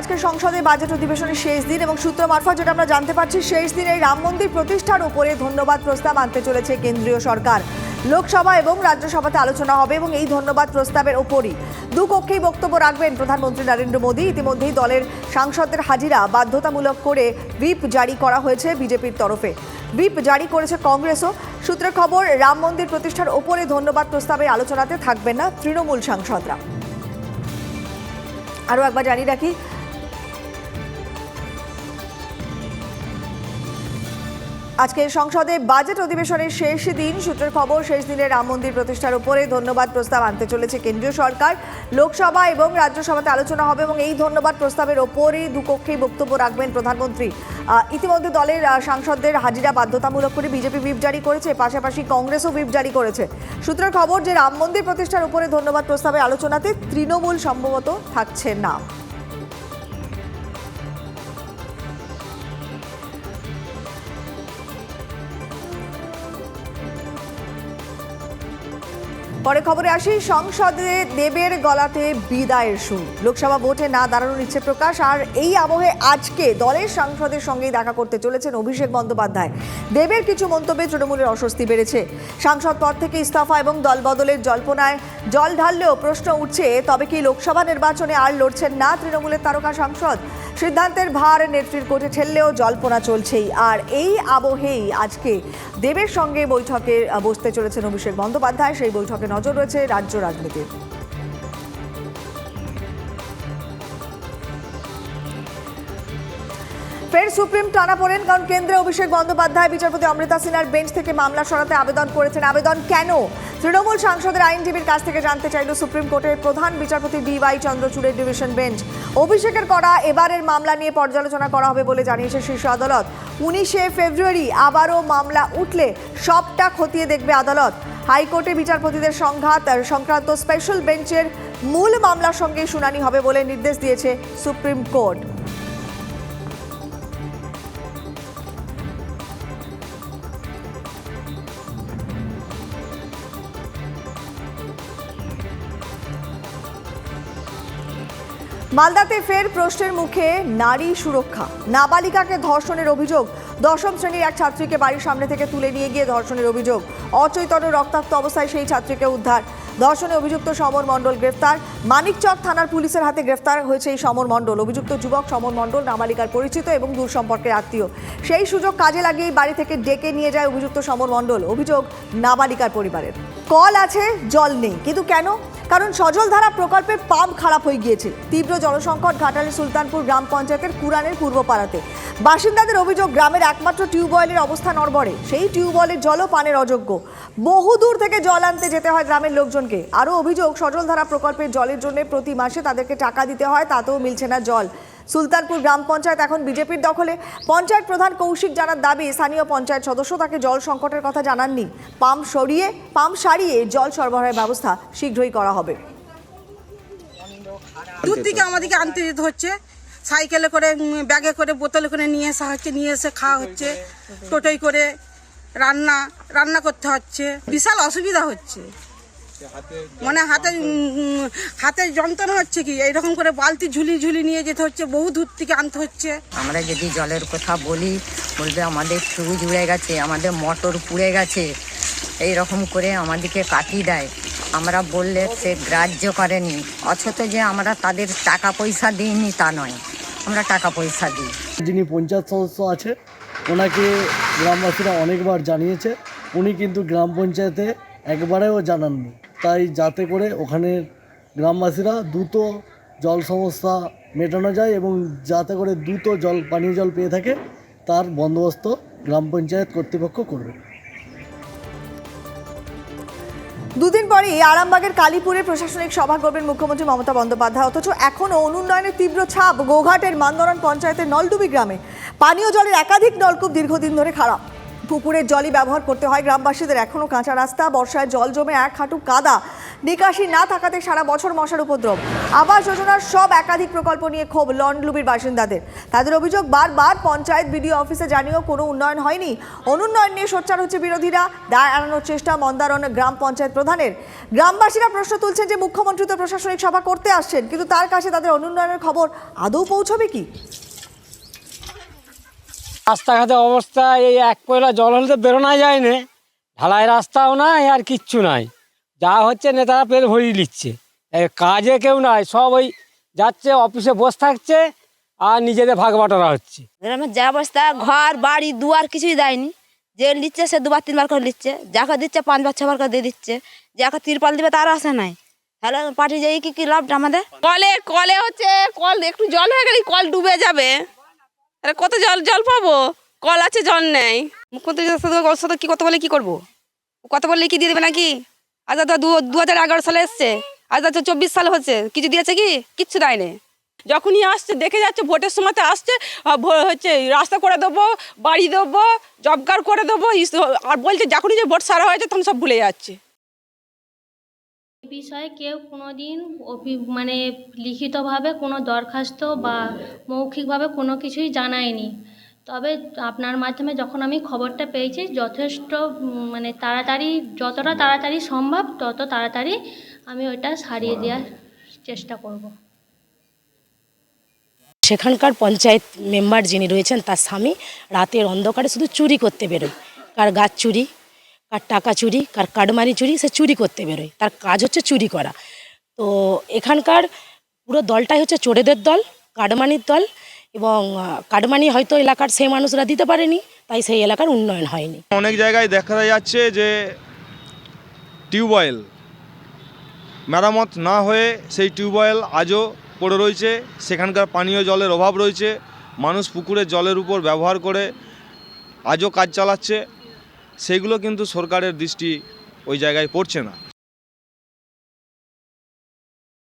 আজকে সংসদে বাজেট অধিবেশনের শেষ দিন এবং সূত্র মারফত যেটা আমরা জানতে পারছি, শেষ দিনে রাম মন্দির প্রতিষ্ঠার উপরে ধন্যবাদ প্রস্তাব আনতে চলেছে কেন্দ্রীয় সরকার। লোকসভা এবং রাজ্যসভাতে আলোচনা হবে এবং এই ধন্যবাদ প্রস্তাবের ওপরই। দু কক্ষেই বক্তব্য রাখবেন প্রধানমন্ত্রী নরেন্দ্র মোদী। ইতিমধ্যেই দলের সাংসদদের হাজিরা বাধ্যতামূলক করে হুইপ জারি করা হয়েছে বিজেপির তরফে। হুইপ জারি করেছে কংগ্রেসও। সূত্রের খবর, রাম মন্দির প্রতিষ্ঠার ওপরে ধন্যবাদ প্রস্তাবে আলোচনাতে থাকবেন না তৃণমূল সাংসদরা। আরও একবার জানিয়ে রাখি আজকে সংসদে বাজেট অধিবেশনের শেষ দিন। সূত্রের খবর, শেষ দিনে রাম মন্দির প্রতিষ্ঠার উপরে ধন্যবাদ প্রস্তাব আনতে চলেছে কেন্দ্রীয় সরকার। লোকসভা এবং রাজ্যসভাতে আলোচনা হবে এবং এই ধন্যবাদ প্রস্তাবের ওপরেই দুকক্ষেই বক্তব্য রাখবেন প্রধানমন্ত্রী। ইতিমধ্যে দলের সাংসদদের হাজিরা বাধ্যতামূলক করে বিজেপি হুইপ জারি করেছে, পাশাপাশি কংগ্রেসও হুইপ জারি করেছে। সূত্রের খবর যে রাম মন্দির প্রতিষ্ঠার উপরে ধন্যবাদ প্রস্তাবের আলোচনাতে তৃণমূল সম্ভবত থাকছে না। পরে খবরে আসি, সংসদে দেবের গলাতে বিদায়ের সুর। লোকসভা ভোটে না দাঁড়ানোর ইচ্ছে প্রকাশ, আর এই আবহে আজকে দলের সাংসদের সঙ্গেই দেখা করতে চলেছেন অভিষেক বন্দ্যোপাধ্যায়। দেবের কিছু মন্তব্যে তৃণমূলের অস্বস্তি বেড়েছে। সাংসদ পদ থেকে ইস্তফা এবং দলবদলের জল্পনায় জল ঢাললেও প্রশ্ন উঠছে, তবে কি লোকসভা নির্বাচনে আর লড়ছেন না তৃণমূলের তারকা সাংসদ? সিদ্ধান্তের ভার নেত্রীর কোর্টে ঠেললেও জল্পনা চলছেই। আর এই আবহেই আজকে দেবের সঙ্গে বৈঠকে বসতে চলেছেন অভিষেক বন্দ্যোপাধ্যায়। সেই বৈঠকে নজর রয়েছে রাজ্য রাজনীতির। ফের সুপ্রিম টানা পড়েন কারণ কেন্দ্রে অভিষেক বন্দ্যোপাধ্যায়, বিচারপতি অমৃতা সিনহার বেঞ্চ থেকে মামলা সরাতে আবেদন করেছেন। আবেদন কেন? তৃণমূল সাংসদের আইনজীবীর কাছ থেকে জানতে চাইল সুপ্রিম কোর্টের প্রধান বিচারপতি ডি ওয়াই চন্দ্রচূড়ের ডিভিশন বেঞ্চ। অভিষেকের করা এবারের মামলা নিয়ে পর্যালোচনা করা হবে বলে জানিয়েছে শীর্ষ আদালত। উনিশে ফেব্রুয়ারি আবারও মামলা উঠলে সবটা খতিয়ে দেখবে আদালত। হাইকোর্টে বিচারপতিদের সংঘাত সংক্রান্ত স্পেশাল বেঞ্চের মূল মামলার সঙ্গে শুনানি হবে বলে নির্দেশ দিয়েছে সুপ্রিম কোর্ট। মালদাতে ফের প্রশ্নের মুখে নারী সুরক্ষা। নাবালিকাকে ধর্ষণের অভিযোগ। দশম শ্রেণির এক ছাত্রীকে বাড়ির সামনে থেকে তুলে নিয়ে গিয়ে ধর্ষণের অভিযোগ। অচৈতন্য রক্তাক্ত অবস্থায় সেই ছাত্রীকে উদ্ধার। ধর্ষণে অভিযুক্ত সমর মণ্ডল গ্রেফতার। মানিকচক থানার পুলিশের হাতে গ্রেফতার হয়েছে এই সমর মণ্ডল। অভিযুক্ত যুবক সমর মণ্ডল নাবালিকার পরিচিত এবং দূর সম্পর্কের আত্মীয়। সেই সুযোগ কাজে লাগিয়ে বাড়ি থেকে ডেকে নিয়ে যায় অভিযুক্ত সমর মণ্ডল। অভিযোগ, নাবালিকার পরিবারের। কল আছে, জল নেই। কিন্তু কেন? কারণ সজলধারা প্রকল্পের পাম্প খারাপ হয়ে গিয়েছে। তীব্র জলসংকট ঘাটালের সুলতানপুর গ্রাম পঞ্চায়েতের কুরানের পূর্বপাড়াতে। বাসিন্দাদের অভিযোগ, গ্রামের একমাত্র টিউবওয়েলের অবস্থা নড়বড়ে। সেই টিউবওয়েলের জলও পানের অযোগ্য। বহুদূর থেকে জল আনতে যেতে হয় গ্রামের লোকজনকে। আরও অভিযোগ সজলধারা প্রকল্পের জলের জন্য প্রতি মাসে তাদেরকে টাকা দিতে হয়, তাতেও মিলছে না জল। সুলতানপুর গ্রাম পঞ্চায়েত এখন বিজেপির দখলে। পঞ্চায়েত প্রধান কৌশিক জানার দাবি, স্থানীয় পঞ্চায়েত সদস্য তাকে জল সংকটের কথা জানাননি। পাম্প সরিয়ে, পাম্প সারিয়ে জল সরবরাহের ব্যবস্থা শীঘ্রই করা হবে। দূর থেকে আমাদেরকে আনতে যেতে হচ্ছে। সাইকেলে করে ব্যাগে করে, বোতলে করে নিয়ে আসা হচ্ছে, নিয়ে এসে খাওয়া হচ্ছে টোটোই করে রান্না রান্না করতে হচ্ছে। বিশাল অসুবিধা হচ্ছে। মানে হাতে হাতে যন্ত্রণা হচ্ছে কি? এইরকম করে বালতি ঝুলি ঝুলি নিয়ে যেতে হচ্ছে বহু দূর থেকে আনতে হচ্ছে। আমরা যদি জলের কথা বলি বলবে আমাদের ফিউজ উড়ে গেছে আমাদের মোটর পুড়ে গেছে। এই রকম করে আমাদেরকে কাটিয়ে দেয়। আমরা বললে সে গ্রাহ্য করেনি অথচ যে আমরা তাদের টাকা পয়সা দিইনি তা নয়। আমরা টাকা পয়সা দিই। যিনি পঞ্চায়েত সদস্য আছে ওনাকে গ্রামবাসীরা অনেকবার জানিয়েছে উনি কিন্তু গ্রাম পঞ্চায়েতে একবারেও জানাননি। তাই যাতে করে ওখানে গ্রামবাসীরা দ্রুত জল সমস্যা মেটানো যায় এবং যাতে করে দ্রুত জল, পানীয় জল পেয়ে থাকে, তার বন্দোবস্ত গ্রাম পঞ্চায়েত কর্তৃপক্ষ করবে। দুদিন পরেই আরামবাগের কালীপুরে প্রশাসনিক সভা করবেন মুখ্যমন্ত্রী মমতা বন্দ্যোপাধ্যায়। অথচ এখনও অনুন্নয়নের তীব্র ছাপ, গোঘাটের মান্দরণ পঞ্চায়েতের নলডুবি গ্রামে। পানীয় জলের একাধিক নলকূপ দীর্ঘদিন ধরে খারাপ। পুকুরের জলই ব্যবহার করতে হয় গ্রামবাসীদের। এখনও কাঁচা রাস্তা, বর্ষায় জল জমে এক হাঁটু কাদা। নিকাশি না থাকাতে সারা বছর মশার উপদ্রব। আবাস যোজনার সব একাধিক প্রকল্প নিয়ে ক্ষোভ লন্ডলুবির বাসিন্দাদের। তাদের অভিযোগ বারবার পঞ্চায়েত বিডিও অফিসে জানিয়েও কোনো উন্নয়ন হয়নি। অনুন্নয়ন নিয়ে সোচ্চার হচ্ছে বিরোধীরা। দায় এড়ানোর চেষ্টা মন্দারণ গ্রাম পঞ্চায়েত প্রধানের। গ্রামবাসীরা প্রশ্ন তুলছেন যে মুখ্যমন্ত্রী তো প্রশাসনিক সভা করতে আসছেন, কিন্তু তার কাছে তাদের অনুন্নয়নের খবর আদৌ পৌঁছবে কি? রাস্তাঘাটের অবস্থা এই এক পয়লা জল হলে তো বেরোনো যায় না ঢালাই রাস্তাও নাই আর কিচ্ছু নাই। যা হচ্ছে নেতারা পেট ভরিয়ে নিচ্ছে এ, কাজে কেউ নাই সব ওই যাচ্ছে অফিসে বসে থাকছে আর নিজেদের ভাগ বাটোয়ারা হচ্ছে। গ্রামের যা অবস্থা ঘর বাড়ি দুয়ার কিছুই দেয়নি। যে নিচ্ছে সে দুবার তিনবার করে নিচ্ছে। যাকে দিচ্ছে পাঁচবার ছবার করে দিয়ে দিচ্ছে। যাকে তিরপাল দিবে তার আসে নাই। তাহলে পাঠিয়ে যাই কি কি লাভটা আমাদের? কলে কলে হচ্ছে কল একটু জল হয়ে গেলে কল ডুবে যাবে। আরে কত জল জল পাবো? কল আছে জল নেই। মুখ্যমন্ত্রী সাথে কি কথা বলে কি করব? কথা বললে কি দিয়ে দেবে নাকি? আজ তো দু দু হাজার এগারো সালে এসছে। আজ তো চব্বিশ সাল হচ্ছে। কিছু দিয়েছে কি? কিচ্ছু দেয়নি। যখনই আসছে দেখে যাচ্ছে ভোটের সময়তে আসছে ভো- হচ্ছে রাস্তা করে দেবো বাড়ি দেবো জব কার্ড করে দেবো আর বলছে যখনই যে ভোট সারা হয়েছে তখন সব ভুলে যাচ্ছে। এই বিষয়ে কেউ কোনোদিন অভি- মানে লিখিতভাবে কোনো দরখাস্ত বা মৌখিকভাবে কোনো কিছুই জানায়নি। তবে আপনার মাধ্যমে যখন আমি খবরটা পেয়েছি যথেষ্ট মানে তাড়াতাড়ি যতটা তাড়াতাড়ি সম্ভব তত তাড়াতাড়ি আমি ওটা সারিয়ে দেওয়ার চেষ্টা করব। সেখানকার পঞ্চায়েত মেম্বার যিনি রয়েছেন তার স্বামী রাতের অন্ধকারে শুধু চুরি করতে বেরোয়। কার গাছ চুরি? কার টাকা চুরি, কার কাটমারি চুরি, সে চুরি করতে বেরোয়। তার কাজ হচ্ছে চুরি করা। তো এখানকার পুরো দলটাই হচ্ছে চোরেদের দল কাটমানির দল এবং কাটমানি হয়তো এলাকার সেই মানুষরা দিতে পারেনি, তাই সেই এলাকার উন্নয়ন হয়নি। অনেক জায়গায় দেখা যাচ্ছে যে টিউবওয়েল মেরামত না হয়ে সেই টিউবওয়েল আজও পড়ে রয়েছে। সেখানকার পানীয় জলের অভাব রয়েছে। মানুষ পুকুরের জলের উপর ব্যবহার করে আজও কাজ চালাচ্ছে। সেইগুলো কিন্তু সরকারের দৃষ্টি ওই জায়গায় পড়ছে না।